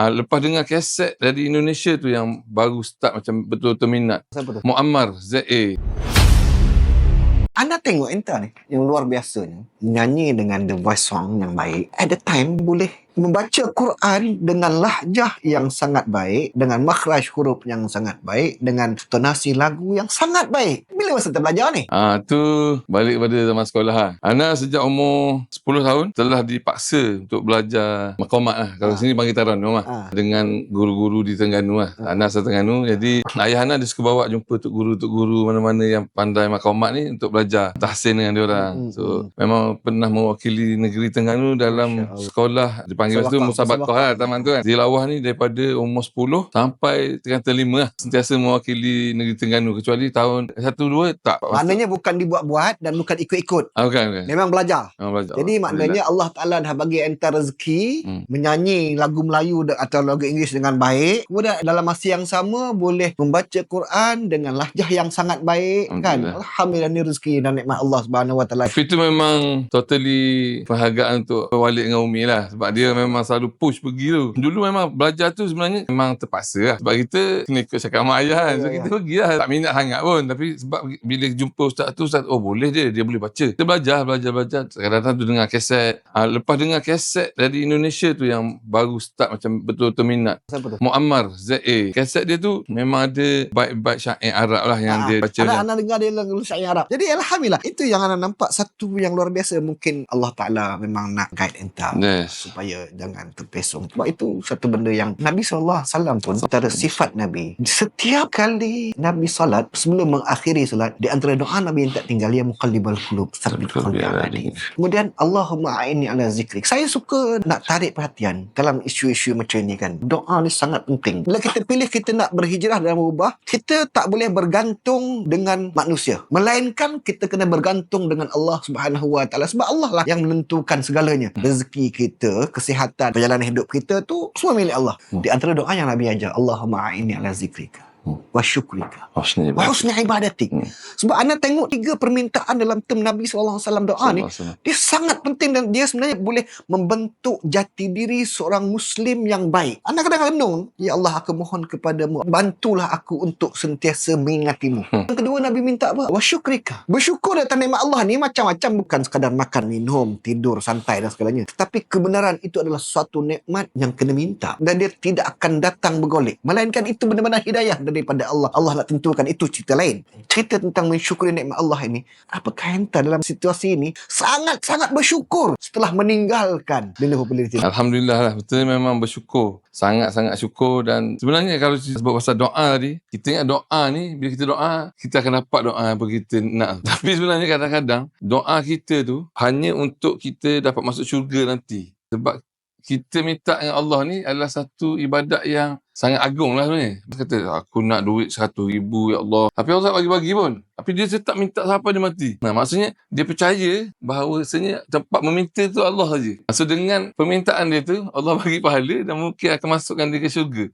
Ah, lepas dengar kaset dari Indonesia tu yang baru start macam betul-betul minat. Siapa tu? Muammar ZA. Anda tengok Enta ni yang luar biasanya nyanyi dengan the voice song yang baik. At the time boleh membaca Quran dengan lahjah yang sangat baik, dengan makhraj huruf yang sangat baik, dengan tonasi lagu yang sangat baik. Bila masa kita belajar ni? Ah tu balik pada zaman sekolah ha. Ana sejak umur 10 tahun telah dipaksa untuk belajar maqamat lah. Kalau Ah. sini panggil taranum lah. Ah. Dengan guru-guru di Terengganu lah. Ah. Ana asal Terengganu. Jadi ayah Ana dia suka bawa jumpa tuk guru-tuk guru mana-mana yang pandai maqamat ni untuk belajar tahsin dengan dia orang. Hmm, So hmm. memang pernah mewakili negeri Terengganu dalam sekolah dipanggil masa tu musabaqah musabaqah. lah taman tu kan. Tilawah ni daripada umur 10 sampai tingkatan 5 lah. Sentiasa mewakili negeri Terengganu kecuali tahun 1 2 tak. Maknanya bukan dibuat-buat dan bukan ikut-ikut. Ah, bukan, bukan. Memang belajar. Memang belajar. Jadi maknanya Allah Ta'ala dah bagi enter rezeki Hmm. menyanyi lagu Melayu atau lagu Inggeris dengan baik. Kemudian dalam masa yang sama boleh membaca Quran dengan lahjah yang sangat baik kan. Alhamdulillah. Ni rezeki dan nikmat Allah Subhanahu Wa Taala. Itu memang totally penghargaan untuk Walid dengan Umi lah. Sebab dia memang selalu push pergi tu. Dulu memang belajar tu sebenarnya memang terpaksa lah. Sebab kita kena ikut cakap mak ayah kan. So Ya, ya. kita pergi lah. Tak minat sangat pun. Tapi sebab bila jumpa ustaz tu, ustaz oh boleh dia. Dia boleh baca. Kita belajar, belajar, belajar. Kadang-kadang tu dengar kaset. Ah, lepas dengar kaset dari Indonesia tu yang baru start macam betul-betul minat. Siapa tu? Muammar ZA. Kaset dia tu memang ada bait-bait syair Arab lah yang Ah, dia baca. Anak, macam- anak dengar dia lagu syair Arab. Jadi Alhamdulillah. Itu yang anak nampak satu yang luar biasa. Mungkin Allah Ta'ala memang nak guide entah. Yes. supaya jangan terpesong. Sebab itu satu benda yang Nabi SAW pun antara sifat Nabi. Setiap kali Nabi salat sebelum mengakhiri salat di antara doa Nabi yang tak tinggal ya muqallibal qulub qalbi dinik. Kemudian Allahumma a'inni ala zikrik. Saya suka nak tarik perhatian dalam isu-isu macam ni kan. Doa ni sangat penting. Bila kita pilih kita nak berhijrah dan berubah, kita tak boleh bergantung dengan manusia. Melainkan kita kena bergantung dengan Allah Subhanahu Wa Taala sebab Allah lah yang menentukan segalanya. Rezeki kita, kesihatan, perjalanan hidup kita tu semua milik Allah. Hmm. Di antara doa yang Nabi ajar, Allahumma a'inni ala zikrika. Wa syukrika wa husni ibadatik. Hmm. Sebab anda tengok tiga permintaan dalam term Nabi SAW doa ni, dia sangat penting dan dia sebenarnya boleh membentuk jati diri seorang Muslim yang baik. Anda kadang-kadang renung, Ya Allah aku mohon kepadamu, bantulah aku untuk sentiasa mengingatimu. Hmm. Yang kedua Nabi minta apa? Wasyukrika. Bersyukur atas nikmat Allah ni macam-macam bukan sekadar makan, minum, tidur, santai dan segalanya. Tetapi kebenaran itu adalah suatu nikmat yang kena minta. Dan dia tidak akan datang bergolek. Melainkan itu benar-benar hidayah daripada Allah. Allah nak tentukan itu cerita lain. Cerita tentang mensyukuri nikmat Allah ini. Apakah enta dalam situasi ini sangat-sangat bersyukur setelah meninggalkan dunia populariti. Alhamdulillah lah. Betul memang bersyukur. Sangat-sangat syukur dan sebenarnya kalau kita sebut pasal doa tadi, kita ingat doa ni, bila kita doa, kita akan dapat doa apa kita nak. Tapi sebenarnya kadang-kadang doa kita tu hanya untuk kita dapat masuk syurga nanti. Sebab kita minta dengan Allah ni adalah satu ibadat yang sangat agung lah sebenarnya. Dia kata, aku nak duit satu ribu ya Allah. Tapi Allah tak bagi-bagi pun. Tapi dia tetap minta sampai dia mati. Nah maksudnya dia percaya bahawa sebenarnya tempat meminta tu Allah saja. So dengan permintaan dia tu Allah bagi pahala dan mungkin akan masukkan dia ke syurga.